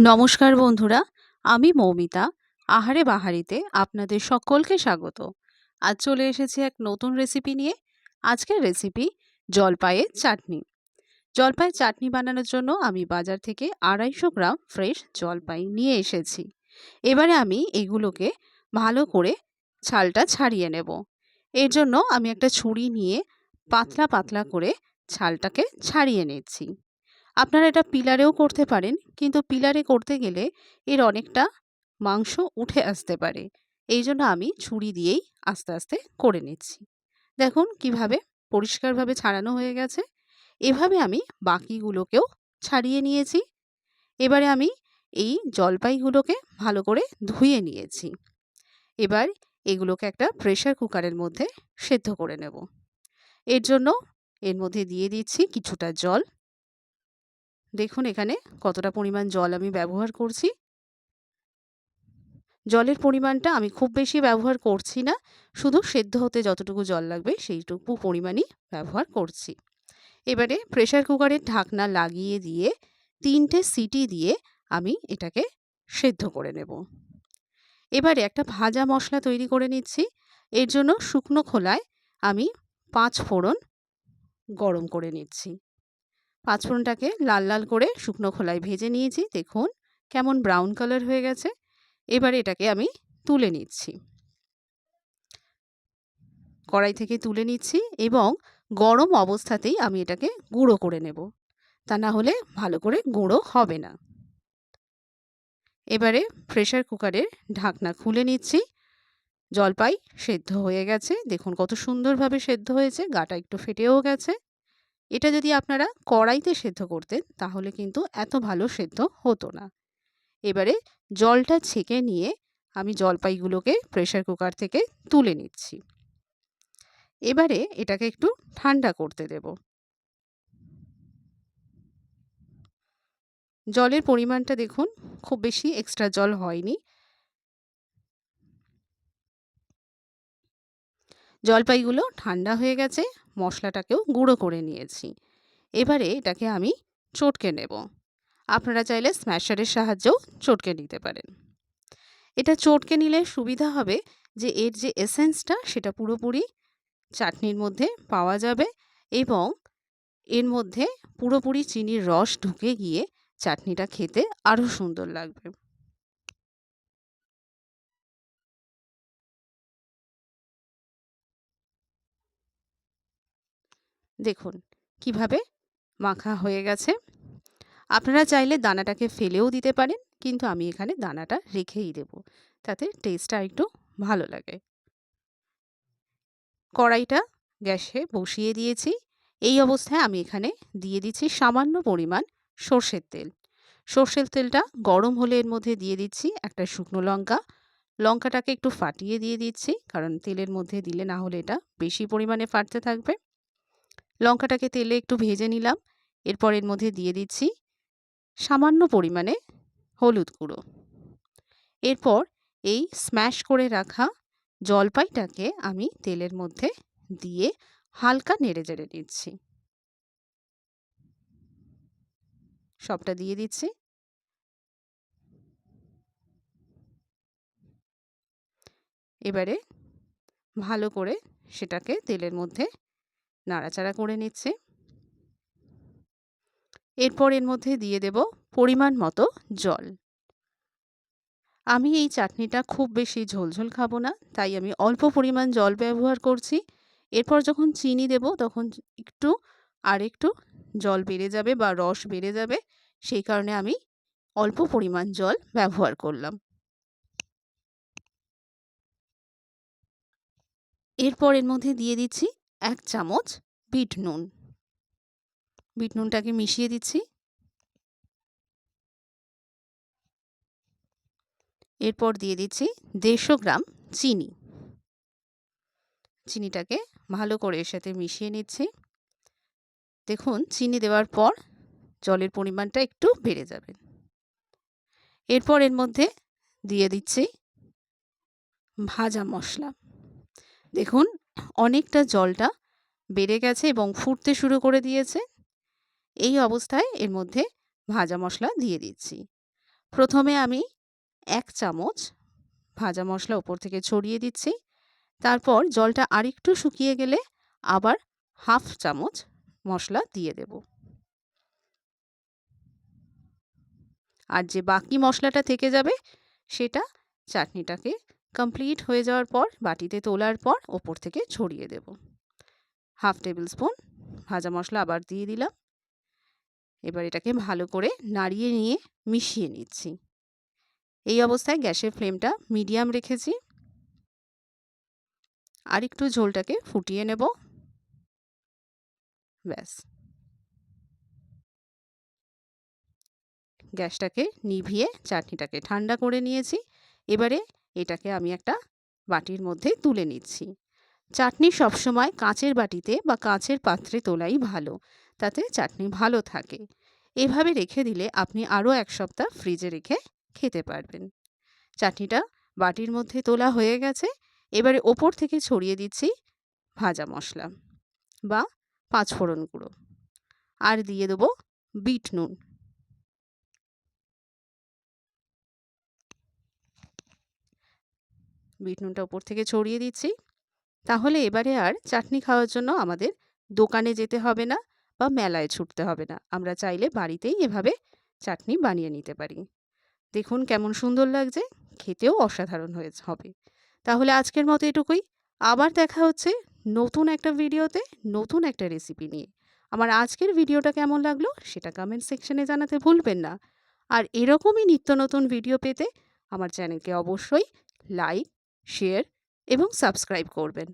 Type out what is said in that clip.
নমস্কার বন্ধুরা, আমি মৌমিতা। আহারে বাহারিতে আপনাদের সকলকে স্বাগত। আজ চলে এসেছি এক নতুন রেসিপি নিয়ে। আজকের রেসিপি জলপাইয়ের চাটনি। জলপাইয়ের চাটনি বানানোর জন্য আমি বাজার থেকে আড়াইশো গ্রাম ফ্রেশ জলপাই নিয়ে এসেছি। এবারে আমি এগুলোকে ভালো করে ছালটা ছাড়িয়ে নেব। এর জন্য আমি একটা ছুরি নিয়ে পাতলা পাতলা করে ছালটাকে ছাড়িয়ে নিচ্ছি। আপনারা এটা পিলারেও করতে পারেন, কিন্তু পিলারে করতে গেলে এর অনেকটা মাংস উঠে আসতে পারে। এই জন্য আমি ছুরি দিয়েই আস্তে আস্তে করে নিচ্ছি। দেখুন কীভাবে পরিষ্কারভাবে ছাড়ানো হয়ে গেছে। এভাবে আমি বাকিগুলোকেও ছাড়িয়ে নিয়েছি। এবারে আমি এই জলপাইগুলোকে ভালো করে ধুয়ে নিয়েছি। এবার এগুলোকে একটা প্রেশার কুকারের মধ্যে সেদ্ধ করে নেব। এর জন্য এর মধ্যে দিয়ে দিচ্ছি কিছুটা জল। দেখুন এখানে কতটা পরিমাণ জল আমি ব্যবহার করছি। জলের পরিমাণটা আমি খুব বেশি ব্যবহার করছি না, শুধু সেদ্ধ হতে যতটুকু জল লাগবে সেইটুকু পরিমাণই ব্যবহার করছি। এবারে প্রেশার কুকারের ঢাকনা লাগিয়ে দিয়ে তিনটে সিটি দিয়ে আমি এটাকে সেদ্ধ করে নেব। এবারে একটা ভাজা মশলা তৈরি করে নিচ্ছি, এর জন্য শুকনো খোলায় আমি পাঁচ ফোড়ন গরম করে নিচ্ছি। পাঁচফোড়নটাকে লাল লাল করে শুকনো খোলায় ভেজে নিয়েছি। দেখুন কেমন ব্রাউন কালার হয়ে গেছে। এবারে এটাকে আমি তুলে নিচ্ছি। কড়াই থেকে তুলে নিচ্ছি এবং গরম অবস্থাতেই আমি এটাকে গুঁড়ো করে নেব। তা না হলে ভালো করে গুঁড়ো হবে না। এবারে প্রেশার কুকারের ঢাকনা খুলে নিচ্ছি। জলপাই সেদ্ধ হয়ে গেছে। দেখুন কত সুন্দরভাবে সেদ্ধ হয়েছে। গাটা একটু ফেটেও গেছে। এটা যদি আপনারা কড়াইতে সেদ্ধ করতেন, তাহলে কিন্তু এত ভালো সেদ্ধ হতো না। এবারে জলটা ছেঁকে নিয়ে আমি জলপাইগুলোকে প্রেশার কুকার থেকে তুলে নিচ্ছি। এবারে এটাকে একটু ঠান্ডা করতে দেব। জলের পরিমাণটা দেখুন, খুব বেশি এক্সট্রা জল হয়নি। জলপাইগুলো ঠান্ডা হয়ে গেছে, মশলাটাকেও গুঁড়ো করে নিয়েছি। এবারে এটাকে আমি চটকে নেব। আপনারা চাইলে স্ম্যাশারের সাহায্যেও চটকে নিতে পারেন। এটা চটকে নিলে সুবিধা হবে যে এর যে এসেন্সটা সেটা পুরোপুরি চাটনির মধ্যে পাওয়া যাবে এবং এর মধ্যে পুরোপুরি চিনির রস ঢুকে গিয়ে চাটনিটা খেতে আরও সুন্দর লাগবে। দেখুন, কীভাবে? মাখা হয়ে গেছে। আপনারা চাইলে দানাটাকে ফেলেও দিতে পারেন, কিন্তু আমি এখানে দানাটা রেখেই দেব। তাতে টেস্টটা একটু ভালো লাগে। কড়াইটা গ্যাসে বসিয়ে দিয়েছি। এই অবস্থায় আমি এখানে দিয়ে দিচ্ছি সামান্য পরিমাণ সর্ষের তেল। সর্ষের তেলটা গরম হলে এর মধ্যে দিয়ে দিচ্ছি একটা শুকনো লঙ্কা। লঙ্কাটাকে একটু ফাটিয়ে দিয়ে দিচ্ছি, কারণ তেলের মধ্যে দিলে না হলে এটা বেশি পরিমাণে ফাটতে থাকবে। লঙ্কাটাকে তেলে একটু ভেজে নিলাম। এরপর এর মধ্যে দিয়ে দিচ্ছি সামান্য পরিমাণে হলুদ গুঁড়ো। এরপর এই স্ম্যাশ করে রাখা জলপাইটাকে আমি তেলের মধ্যে দিয়ে হালকা নেড়ে চেড়ে নিচ্ছি। সবটা দিয়ে দিচ্ছি। এবারে ভালো করে সেটাকে তেলের মধ্যে নাড়াচাড়া করে নিচ্ছি। এরপর এর মধ্যে দিয়ে দেব পরিমাণ মতো জল। আমি এই চাটনিটা খুব বেশি ঝোলঝোল খাব না, তাই আমি অল্প পরিমাণ জল ব্যবহার করছি। এরপর যখন চিনি দেব, তখন একটু আর একটু জল বেড়ে যাবে বা রস বেড়ে যাবে, সেই কারণে আমি অল্প পরিমাণ জল ব্যবহার করলাম। এরপর এর মধ্যে দিয়ে দিচ্ছি এক চামচ বিট নুন। বিট নুনটাকে মিশিয়ে দিচ্ছি। এরপর দিয়ে দিচ্ছি দেড়শো গ্রাম চিনি। চিনিটাকে ভালো করে এর সাথে মিশিয়ে নিচ্ছি। দেখুন, চিনি দেওয়ার পর জলের পরিমাণটা একটু বেড়ে যাবে। এরপর এর মধ্যে দিয়ে দিচ্ছি ভাজা মশলা। দেখুন অনেকটা জলটা বেড়ে গেছে এবং ফুটতে শুরু করে দিয়েছে। এই অবস্থায় এর মধ্যে ভাজা মশলা দিয়ে দিচ্ছি। প্রথমে আমি এক চামচ ভাজা মশলা ওপর থেকে ছড়িয়ে দিচ্ছি। তারপর জলটা আরেকটু শুকিয়ে গেলে আবার হাফ চামচ মশলা দিয়ে দেব। আর যে বাকি মশলাটা থেকে যাবে সেটা চাটনিটাকে কমপ্লিট হয়ে যাওয়ার পর বাটিতে তোলার পর ওপর থেকে ছড়িয়ে দেব। হাফ টেবিল স্পুন ভাজা মশলা আবার দিয়ে দিলাম। এবার এটাকে ভালো করে নাড়িয়ে নিয়ে মিশিয়ে নিচ্ছি। এই অবস্থায় গ্যাসের ফ্লেমটা মিডিয়াম রেখেছি। আর একটু ঝোলটাকে ফুটিয়ে নেব। ব্যাস। গ্যাসটাকে নিভিয়ে চাটনিটাকে ঠান্ডা করে নিয়েছি। এবারে এটাকে আমি একটা বাটির মধ্যে তুলে নিচ্ছি। চাটনি সবসময় কাঁচের বাটিতে বা কাঁচের পাত্রে তোলাই ভালো, তাতে চাটনি ভালো থাকে। এভাবে রেখে দিলে আপনি আরও এক সপ্তাহ ফ্রিজে রেখে খেতে পারবেন। চাটনিটা বাটির মধ্যে তোলা হয়ে গেছে, এবারে ওপর থেকে ছড়িয়ে দিচ্ছি ভাজা মশলা বা পাঁচফোড়ন গুঁড়ো। আর দিয়ে দেবো বিট নুন। বিট নুনটা ওপর থেকে ছড়িয়ে দিচ্ছি। তাহলে এবারে আর চাটনি খাওয়ার জন্য আমাদের দোকানে যেতে হবে না বা মেলায় ছুটতে হবে না। আমরা চাইলে বাড়িতেই এভাবে চাটনি বানিয়ে নিতে পারি। দেখুন কেমন সুন্দর লাগছে। খেতেও অসাধারণ হয়ে হবে। তাহলে আজকের মতো এটুকুই। আবার দেখা হচ্ছে নতুন একটা ভিডিওতে, নতুন একটা রেসিপি নিয়ে। আমার আজকের ভিডিওটা কেমন লাগল সেটা কমেন্ট সেকশনে জানাতে ভুলবেন না। আর এরকমই নিত্য নতুন ভিডিও পেতে আমার চ্যানেলকে অবশ্যই লাইক শেয়ার এবং সাবস্ক্রাইব করবেন।